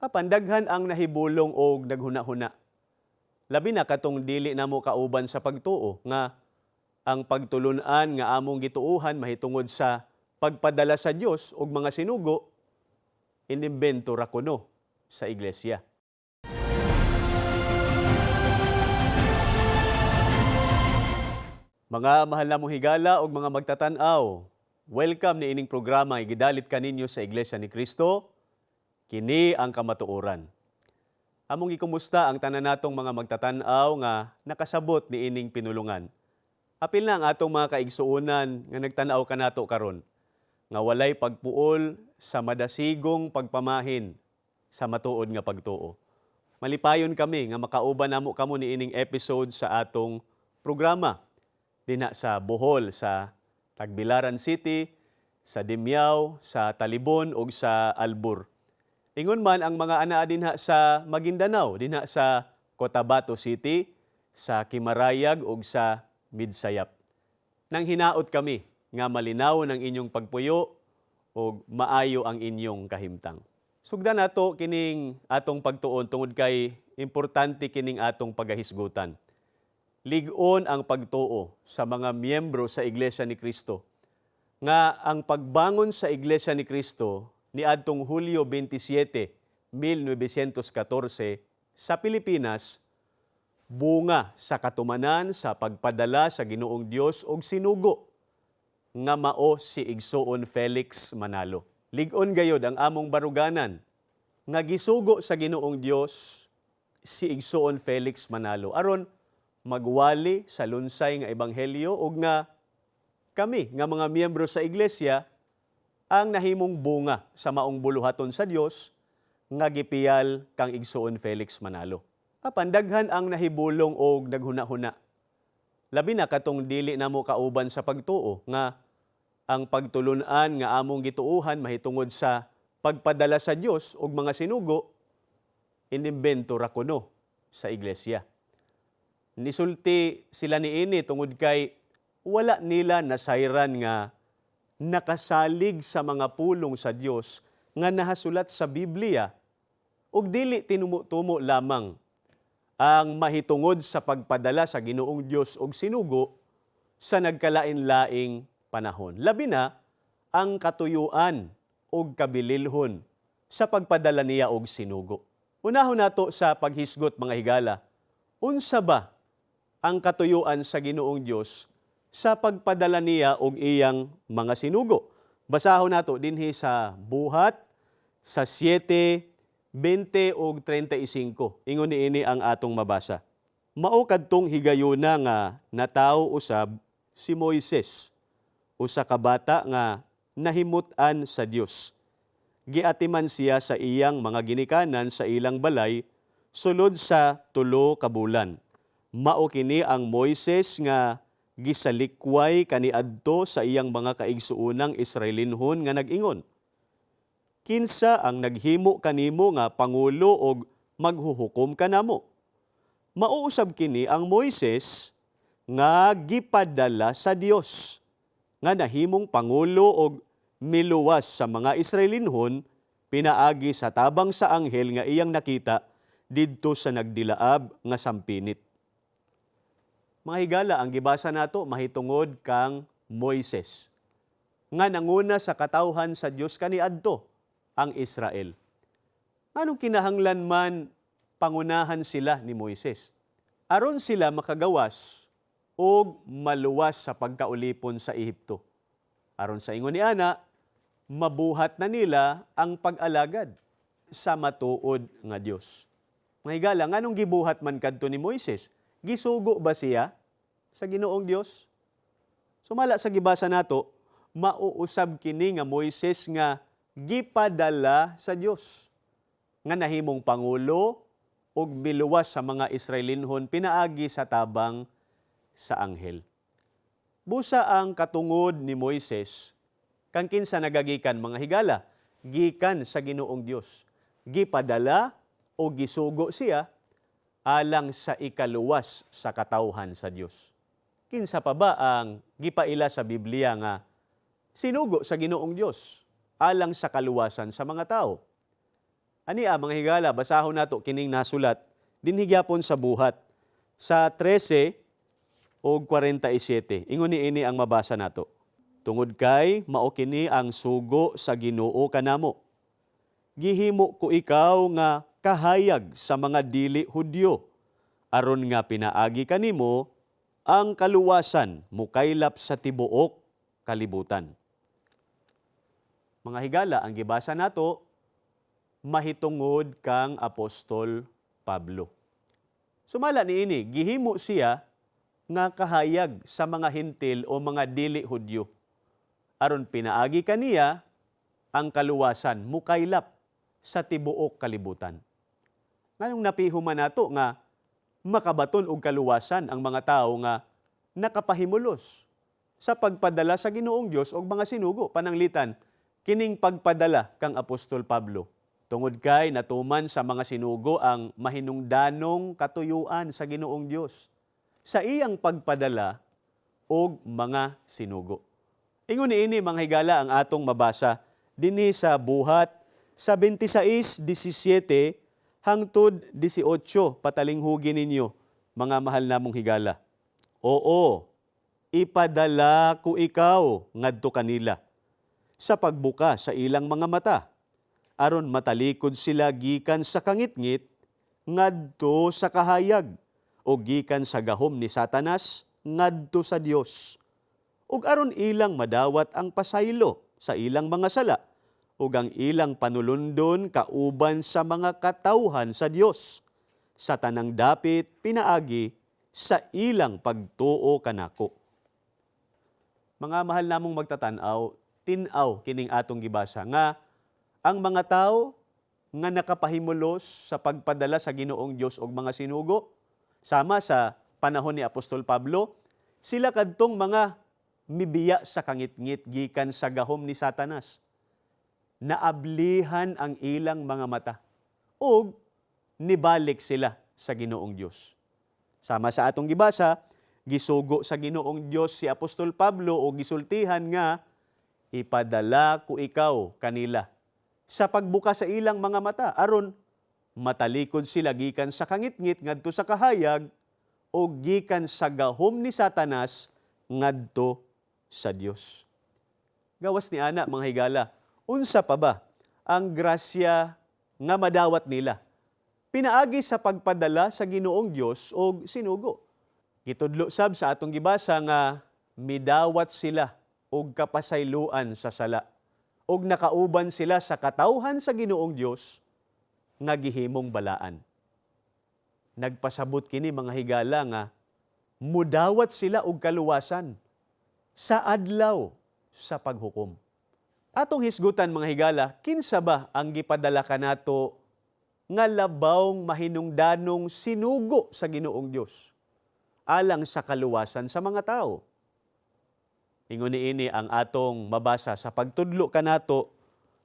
Apan daghan ang nahibulong og naghuna-huna. Labi na katong dili na mo kauban sa pagtuo nga ang pagtulunan nga among gituuhan mahitungod sa pagpadala sa Dios og mga sinugo inimbento ra kuno sa iglesia. Mga mahal na mong higala o mga magtatanaw, welcome ni ining programa igidalit kaninyo sa Iglesia ni Kristo. Kini ang kamatuoran. Among ikumusta ang tanan natong mga magtatanaw nga nakasabot ni ining pinulungan. Apil na ang atong mga kaigsuunan nga nagtanaw kanato karon nga walay pagpuol sa madasigong pagpamahin sa matuod nga pagtuo. Malipayon kami nga makauban namo kamo ni ining episode sa atong programa dinha sa Bohol sa Tagbilaran City, sa Dimyao, sa Talibon ug sa Albur. Ingon man ang mga anaa dinha sa Maguindanao, dinha sa Cotabato City, sa Kimarayag ug sa Midsayap. Nang hinaot kami nga malinaw ng inyong pagpuyo ug maayo ang inyong kahimtang. Sugdan nato kining atong pagtuon tungod kay importante kining atong pagahisgutan ligon ang pagtuo sa mga miyembro sa Iglesia ni Kristo. Nga ang pagbangon sa Iglesia ni Kristo ni adtong Hulyo 27, 1914 sa Pilipinas bunga sa katumanan sa pagpadala sa Ginoong Dios og sinugo nga mao si Igsoon Felix Manalo. Ligon gayod ang among baruganan nga gisugo sa Ginoong Dios si Igsoon Felix Manalo aron magwali sa lunsay nga ebanghelyo ug nga kami nga mga miyembro sa iglesia ang nahimong bunga sa maong buluhaton sa Dios nga gipiyal kang igsuon Felix Manalo. Apan daghan ang nahibulong og naghuna-huna. Labi na katong dili namo kauban sa pagtuo nga ang pagtulunan nga among gituuhan mahitungod sa pagpadala sa Dios og mga sinugo inimbento ra kuno sa iglesia nisulti sila ni ini tungod kay wala nila nasayran nga nakasalig sa mga pulong sa Dios nga nahasulat sa Biblia ug dili tinumo-tumo lamang ang mahitungod sa pagpadala sa Ginoong Dios og sinugo sa nagkalain-laing panahon. Labi na ang katuyuan og kabililhon sa pagpadala niya og sinugo. Unahon nato sa paghisgot mga higala. Unsa ba ang katuyuan sa Ginoong Dios sa pagpadala niya og iyang mga sinugo. Basahon nato dinhi sa buhat sa 7 20 ug 35. Ingon niini ang atong mabasa. Mao kadtong higayuna nga natawo usab si Moises, usa ka bata nga nahimut-an sa Dios. Giatiman siya sa iyang mga ginikanan sa ilang balay sulod sa tulo ka bulan mao kini ang Moises nga gisalikway kaniadto sa iyang mga kaigsuunang Israelinhon nga nag-ingon. Kinsa ang naghimo kanimo nga pangulo og maghuhukom kanamo? Mauusab kini ang Moises nga gipadala sa Dios nga nahimong pangulo og miluwas sa mga Israelinhon pinaagi sa tabang sa anghel nga iyang nakita didto sa nagdilaab nga sampinit. Mga higala, ang gibasa nato mahitungod kang Moises. Nga nanguna sa katawhan sa Dios kaniadto ang Israel. Anong kinahanglan man pangunahan sila ni Moises? Aron sila makagawas o maluwas sa pagkaulipon sa Ehipto. Aron sa ingon ni Ana, mabuhat na nila ang pag-alagad sa matuod nga Dios. Mga higala, nganong gibuhat man kadto ni Moises? Gisugo ba siya sa Ginoong Dios? Sumala sa gibasa nato, mauusab kini nga Moises nga gipadala sa Dios nga nahimong pangulo ug miluwas sa mga Israelinhon pinaagi sa tabang sa anghel. Busa ang katungod ni Moises kang kinsa nagagikan mga higala gikan sa Ginoong Dios. Gipadala o gisugo siya alang sa ikaluwas sa katawhan sa Dios. Kinsa pa ba ang gipaila sa Biblia nga sinugo sa Ginoong Dios alang sa kaluwasan sa mga tao? Ani ah, mga higala, basahon nato kining nasulat dinhigyapon sa buhat sa 13 o 47. Ingon ni ini ang mabasa nato. Tungod kay mao kini ang sugo sa Ginoo kanamo. Gihimo ko ikaw nga kahayag sa mga dili Hudyo aron nga pinaagi kanimo ang kaluwasan mukaylap sa tibuok kalibutan. Mga higala, ang gibasa nato mahitungod kang apostol Pablo. Sumala ni ini, gihimo siya nga kahayag sa mga hintil o mga dili Hudyo. Aron pinaagi kaniya ang kaluwasan mukaylap sa tibuok kalibutan. Nganong napihuman nato nga makabaton og kaluwasan ang mga tao nga nakapahimulos sa pagpadala sa Ginoong Dios og mga sinugo pananglitan kining pagpadala kang apostol Pablo tungod kay natuman sa mga sinugo ang mahinungdanong katuyuan sa Ginoong Dios sa iyang pagpadala og mga sinugo. Ingon ini mga higala ang atong mabasa dinhi sa buhat sa 26:17 hangtod 18 patalinghugin ninyo mga mahal namong higala. Oo, ipadala ko ikaw ngadto kanila sa pagbuka sa ilang mga mata aron matalikod sila gikan sa kangitngit ngadto sa kahayag o gikan sa gahom ni Satanas ngadto sa Dios ug aron ilang madawat ang pasaylo sa ilang mga sala ug ang ilang panulundon kauban sa mga katawhan sa Dios sa tanang dapit pinaagi sa ilang pagtuo kanako. Mga mahal namong magtatanaw, tinaw kining atong gibasa nga ang mga tao nga nakapahimulos sa pagpadala sa Ginoong Dios og mga sinugo sama sa panahon ni Apostol Pablo, sila kadtong mga mibiya sa kangitngit gikan sa gahom ni Satanas naablihan ang ilang mga mata ug nibalik sila sa Ginoong Dios. Sama sa atong gibasa, gisugo sa Ginoong Dios si Apostol Pablo o gisultihan nga ipadala ko ikaw kanila sa pagbuka sa ilang mga mata aron matalikod sila gikan sa kangitngit ngadto sa kahayag o gikan sa gahom ni Satanas ngadto sa Dios. Gawas ni ana mga higala, unsa pa ba ang grasya nga madawat nila? Pinaagi sa pagpadala sa Ginoong Dios og sinugo. Gitudlo sab sa atong gibasa nga midawat sila og kapasayloan sa sala og nakauban sila sa katawhan sa Ginoong Dios nga gihimong balaan. Nagpasabot kini mga higala nga mudawat sila og kaluwasan sa adlaw sa paghukom. Atong hisgutan mga higala, kinsa ba ang gipadala kanato nga labawng mahinungdanong sinugo sa Ginoong Dios alang sa kaluwasan sa mga tao? Ingon ini ang atong mabasa sa pagtudlo kanato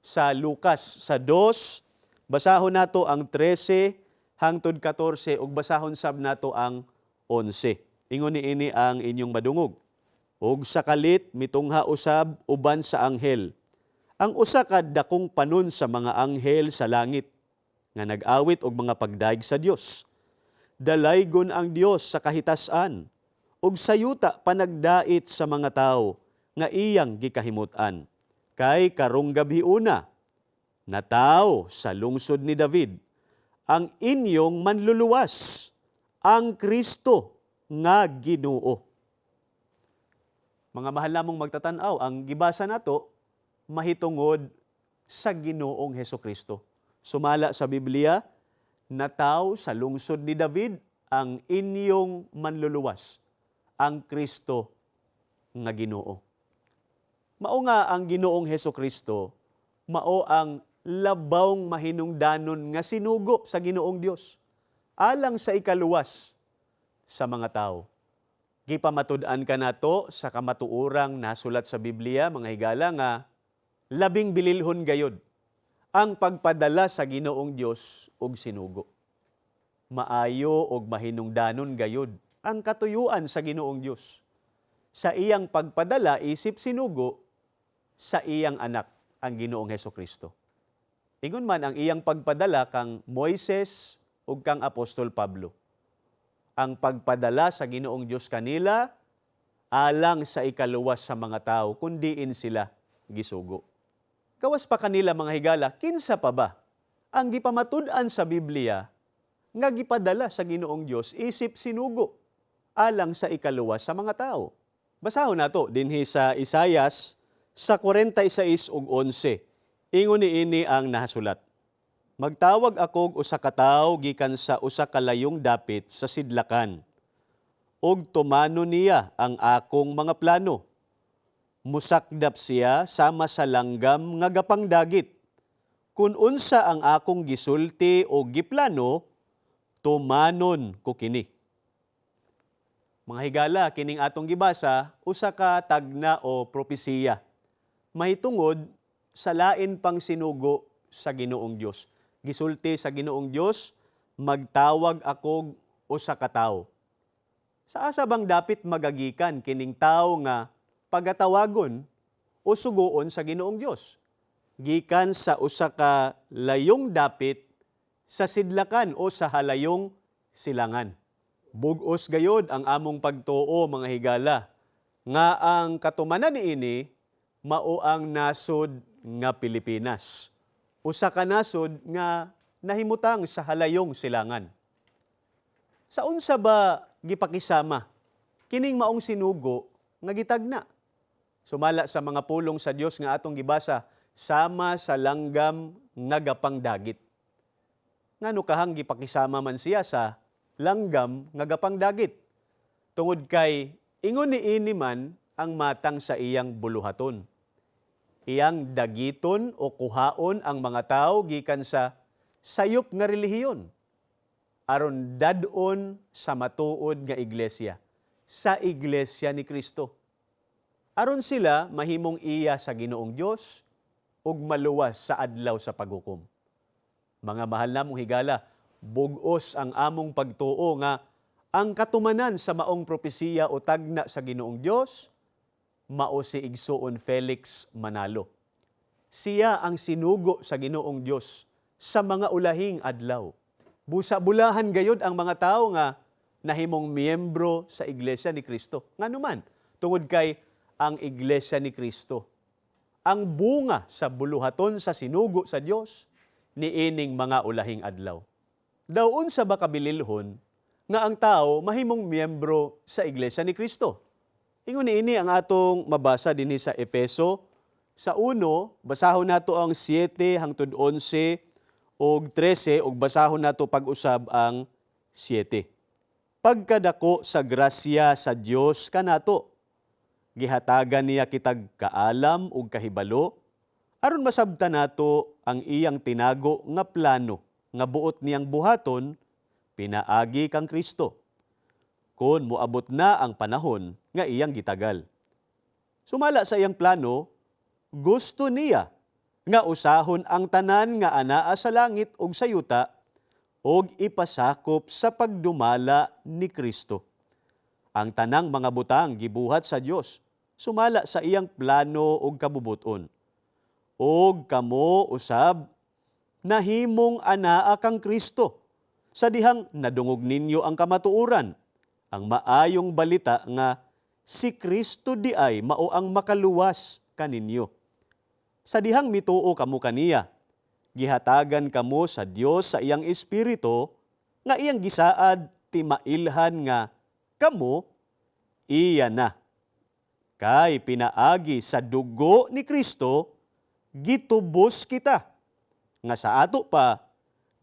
sa Lucas sa 2 basahon nato ang 13 hangtod 14 ug basahon sab nato ang 11. Ingon ini ang inyong madungog. Ug sa kalit mitungha usab uban sa anghel ang usa ka dakong panon sa mga anghel sa langit nga nag-awit og mga pagdaig sa Dios. Dalaygon ang Dios sa kahitasan ug sayuta panagdait sa mga tao nga iyang gikahimutan. Kay karong gabi una, nataw sa lungsod ni David ang inyong manluluwas, ang Kristo nga Ginoo. Mga mahal namong magtatanaw, ang gibasa nato mahitungod sa Ginoong Heso Kristo. Sumala sa Biblia, nataw sa lungsod ni David ang inyong manluluwas, ang Kristo nga Ginoo. Mao nga ang Ginoong Heso Kristo, mao ang labawng mahinungdanon nga sinugo sa Ginoong Dios alang sa ikaluwas sa mga tao. Gipamatud-an ka nato sa kamatuurang nasulat sa Biblia, mga higala nga labing bililhon gayod ang pagpadala sa Ginoong Dios og sinugo. Maayo og mahinungdanon gayod ang katuyuan sa Ginoong Dios sa iyang pagpadala isip sinugo sa iyang anak ang Ginoong Heso Kristo. Ingon man ang iyang pagpadala kang Moises ug kang Apostol Pablo. Ang pagpadala sa Ginoong Dios kanila alang sa ikaluwas sa mga tao kundiin sila gisugo. Kawas pa kanila mga higala, kinsa pa ba ang gipamatud-an sa Biblia nga gipadala sa Ginoong Dios isip sinugo alang sa ikaluwas sa mga tao. Basahon nato dinhi sa Isayas sa 46 ug 11. Ingon niini ang nahasulat. Magtawag ako og usa ka tawo gikan sa usa ka layong dapit sa sidlakan. Og tumano niya ang akong mga plano. Musakdap siya sama sa langgam nga gapang dagit. Kun unsa ang akong gisulti o giplano, tumanon ko kini. Mga higala, kining atong gibasa, usa ka tagna o propesiya. Mahitungod sa lain pang sinugo sa Ginoong Dios. Gisulti sa Ginoong Dios, magtawag ako usa ka tawo. Sa asa bang dapit magagikan kining tawo nga pagatawagon o sugoon sa Ginoong Dios? Gikan sa usa ka layong dapit sa sidlakan o sa halayong silangan. Bugos gayod ang among pagtuo mga higala nga ang katumanan niini mao ang nasod nga Pilipinas. Usa ka nasod nga nahimutang sa halayong silangan. Sa unsa ba gipakisama kining maong sinugo nga gitagna? Sumala sa mga pulong sa Dios nga atong gibasa sama sa langgam nga gapang dagit. Ngano kahang gipakisama man siya sa langgam nga gapang dagit. Tungod kay ingon ni ini man ang matang sa iyang buluhaton. Iyang dagiton o kuhaon ang mga tao gikan sa sayop nga relihiyon aron dadon sa matuod nga iglesia, sa iglesia ni Kristo. Aron sila mahimong iya sa Ginoong Dios ug maluwas sa adlaw sa paghukom. Mga mahal namong higala, bugos ang among pagtuo nga ang katumanan sa maong propesiya o tagna sa Ginoong Dios mao si Igsoon Felix Manalo. Siya ang sinugo sa Ginoong Dios sa mga ulahing adlaw. Busa-bulahan gayod ang mga tao nga nahimong miyembro sa Iglesia ni Kristo. Nga naman, tungod kay ang Iglesia ni Kristo. Ang bunga sa buluhaton sa sinugo sa Dios ni ining mga ulahing adlaw. Daon sa ba kabililhon nga ang tao mahimong miyembro sa Iglesia ni Kristo. Ingon ini ang atong mabasa dinhi sa Efeso sa 1, basahon nato ang 7 hangtod 11 og 13 og basahon nato pag-usab ang 7. Pagkadako sa grasya sa Dios kanato, gihatagan niya kitag kaalam ug kahibalo aron masabtan nato ang iyang tinago nga plano nga buot niyang buhaton pinaagi kang Kristo. Kun moabot na ang panahon nga iyang gitagal. Sumala sa iyang plano, gusto niya nga usahon ang tanan nga anaa sa langit ug sa yuta ug ipasakop sa pagdumala ni Kristo. Ang tanang mga butang gibuhat sa Dios sumala sa iyang plano ug kabubuton. Ug kamo usab nahimong anaa kang Kristo sa dihang nadungog ninyo ang kamatuoran ang maayong balita nga si Kristo di ay mao ang makaluwas kaninyo sa dihang mituo kamo kaniya. Gihatagan kamo sa Dios sa iyang espiritu nga iyang gisaad ti mailhan nga kamo iya na. Kay pinaagi sa dugo ni Kristo gitubos kita nga sa ato pa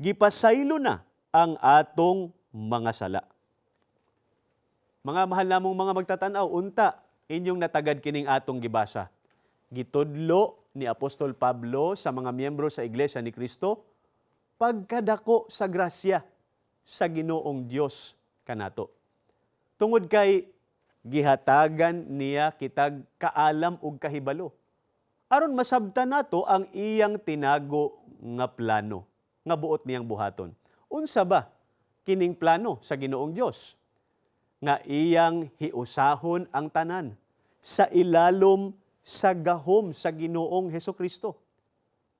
gipasaylo na ang atong mga sala. Mga mahal namong mga magtatanaw, unta inyong natagad kining atong gibasa. Gitudlo ni Apostol Pablo sa mga miyembro sa Iglesia ni Kristo, pagkadako sa grasya sa Ginoong Dios kanato. Tungod kay gihatagan niya kitag kaalam ug kahibalo. Aron masabtan nato ang iyang tinago nga plano nga buot niyang buhaton. Unsa ba kining plano sa Ginoong Dios? Nga iyang hiusahon ang tanan sa ilalom sa gahom sa Ginoong Heso Kristo.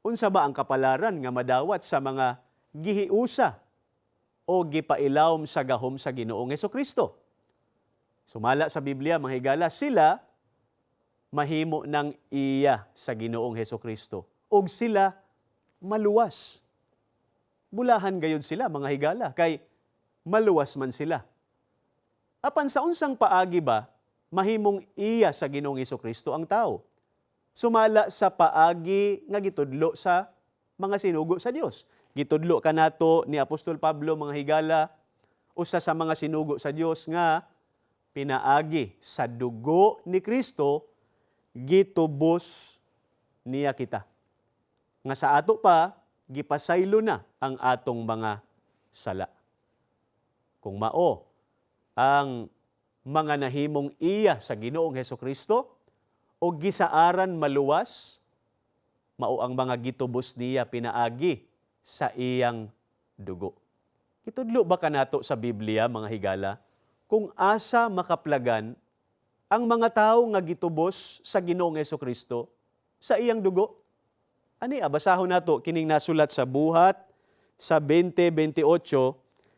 unsa ba ang kapalaran nga madawat sa mga gihiusa o gipailawom sa gahom sa Ginoong Heso Kristo? Sumala sa Biblia, mga higala, sila mahimo ng iya sa Ginoong Heso Kristo. ug sila maluwas. Bulahan gayon sila, mga higala, kay maluwas man sila. Apan sa unsang paagi ba, mahimong iya sa Ginoong Heso Kristo ang tao. Sumala sa paagi nga gitudlo sa mga sinugo sa Dios. Gitudlo kanato ni Apostol Pablo mga higala usa sa mga sinugo sa Dios nga pinaagi sa dugo ni Kristo gitubos niya kita. Nga sa ato pa gipasaylo na ang atong mga sala. Kung mao ang mga nahimong iya sa Ginoong Heso Kristo o gisaaran maluwas mao ang mga gitubos niya pinaagi sa iyang dugo. Itudlo ba kanato sa Biblia mga higala kung asa makaplagan ang mga tao nga gitubos sa Ginoong Heso Kristo sa iyang dugo? Ani abasahon nato kining nasulat sa buhat sa 2028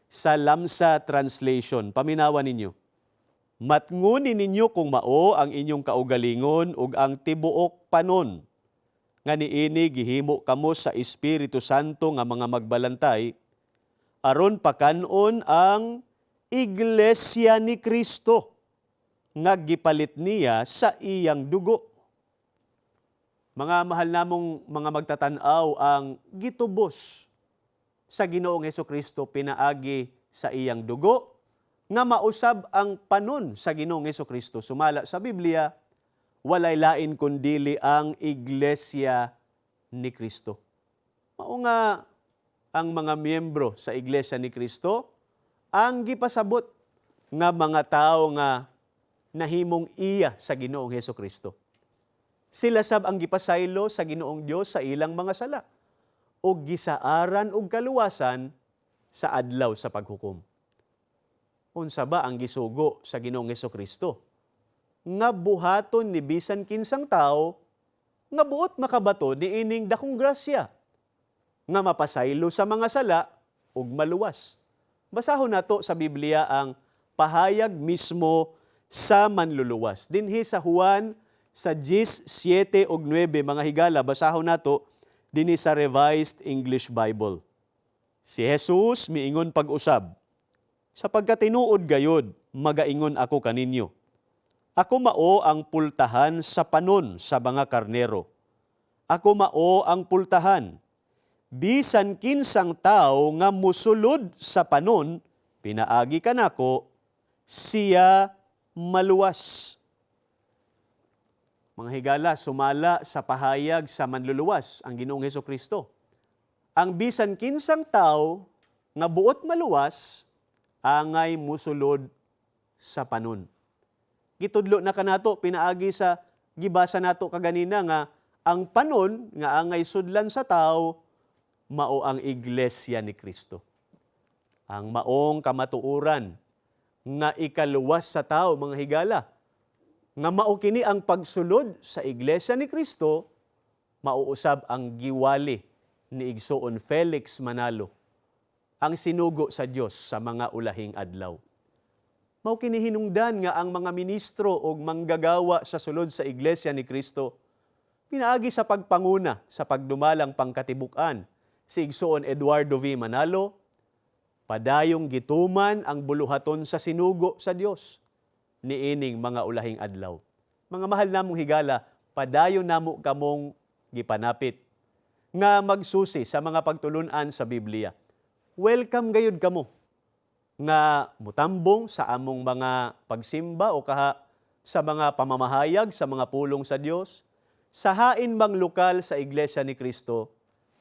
sa Lamsa translation. Paminawan ninyo. Matngunin ninyo kung mao ang inyong kaugalingon ug ang tibuok panon nga niini gihimo kamo sa Espiritu Santo nga mga magbalantay aron pakanon ang iglesia ni Kristo nga gipalit niya sa iyang dugo. Mga mahal namong mga magtatanaw ang gitubos sa Ginoong Heso Kristo pinaagi sa iyang dugo nga mausab ang panon sa Ginoong Heso Kristo. Sumala sa Biblia, walay lain kundili ang iglesia ni Kristo. Mao nga ang mga miyembro sa iglesia ni Kristo ang gipasabot nga mga tao nga nahimong iya sa Ginoong Heso Kristo. Sila sab ang gipasaylo sa Ginoong Dios sa ilang mga sala o gisaaran og kaluwasan sa adlaw sa paghukom. Unsa ba ang gisugo sa Ginoong Heso Kristo? Nga buhaton ni bisan kinsang tao nga buot makabato ni ining dakong grasya nga mapasaylo sa mga sala ug maluwas. Basahon nato sa Biblia ang pahayag mismo sa manluluwas. Dinhi sa Juan sa 10, 7 ug 9 mga higala basahon nato dinhi sa Revised English Bible. Si Jesus miingon pag-usab, sapagkat tinuod gayod, magaingon ako kaninyo. Ako mao ang pultahan sa panon sa mga karnero. Ako mao ang pultahan. Bisan kinsang tao nga musulod sa panon, pinaagi kanako, siya maluwas. Mga higala, sumala sa pahayag sa manluluwas ang Ginoong Heso Kristo. Ang bisan kinsang tao nga buot maluwas, angay musulod sa panon. Gitudlo na kanato pinaagi sa gibasa nato kaganina nga ang panon nga angay sudlan sa tao mao ang iglesia ni Kristo. Ang maong kamatuuran nga ikaluwas sa tao mga higala nga mao kini ang pagsulod sa iglesia ni Kristo mauusab ang giwali ni Igsoon Felix Manalo ang sinugo sa Dios sa mga ulahing adlaw. Mao kini hinungdan nga ang mga ministro o manggagawa sa sulod sa iglesia ni Kristo pinaagi sa pagpanguna sa pagdumalang pangkatibukan si Igsoon Eduardo V. Manalo padayong gituman ang buluhaton sa sinugo sa Dios niining mga ulahing adlaw. Mga mahal namong higala, padayon namo kamong gipanapit nga magsusi sa mga pagtulunan sa Biblia. Welcome gayud kamo nga mutambong sa among mga pagsimba o kaha sa mga pamamahayag sa mga pulong sa Dios sa hain bang lokal sa Iglesia ni Kristo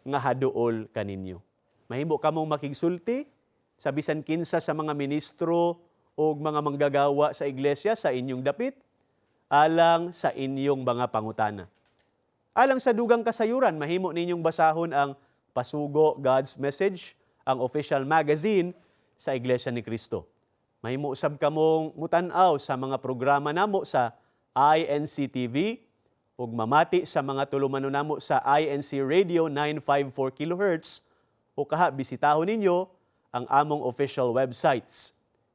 nga haduol kaninyo. Mahimo kamong makigsulti sa bisan kinsa sa mga ministro o mga manggagawa sa iglesia sa inyong dapit, alang sa inyong mga pangutana. Alang sa dugang kasayuran, mahimo ninyong basahon ang Pasugo God's Message, ang official magazine sa Iglesia ni Kristo. Mahimo usab kamong mutanaw sa mga programa namo sa INC TV ug mamati sa mga tulumano namo sa INC Radio 954 kHz o kaha bisitahon ninyo ang among official websites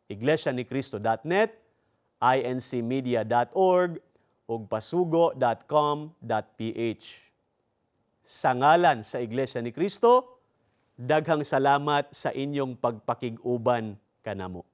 iglesianicristo.net, incmedia.org ug pasugo.com.ph. Sa ngalan sa Iglesia ni Cristo, daghang salamat sa inyong pagpakig-uban kanamo.